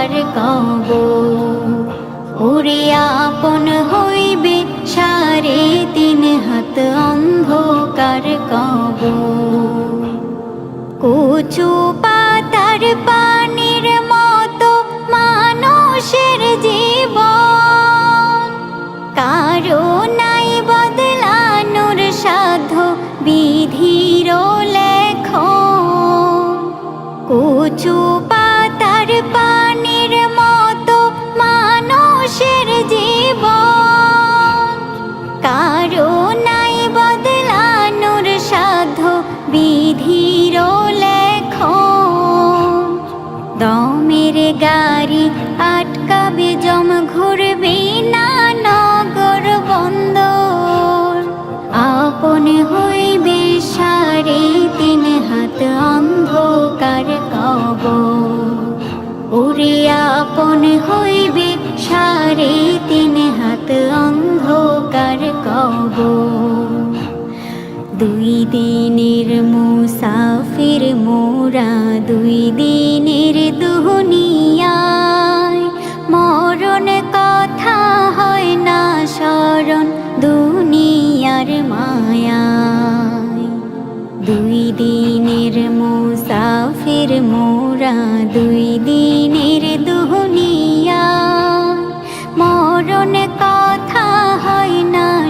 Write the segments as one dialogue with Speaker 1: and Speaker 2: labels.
Speaker 1: আর কব। উড়িয়াপন আপন হইবে সারে তিন হাত অন্ধকার কব। কুচু পাতার পানির মতো মানুষের জীব কারও নাই বদলানোর সাধু বিধির লেখ কুচু পাতার পা মানুষের জীবন। কারও নাই বদলানোর সাধ্য বিধির লেখন। দমের গাড়ি আটকাবে, জম ঘুরবে না নগর বন্দর। আপন হইবে সারে তিন হাত অন্ধকার কব ওরে আপন হইবে সারে তিন হাত অন্ধকার কব দুই দিনের মুসাফির মোরা, দুই দিনের দুনিয়ায়। মরণ কথা হয় না, স্মরণ দুনিয়ার মায়ায়। দুই দিনের মুসাফির মোরা, দুই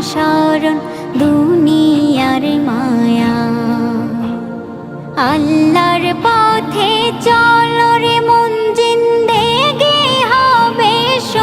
Speaker 1: না স্মরণ দুনিয়ার মায়া। আল্লাহর পথে চল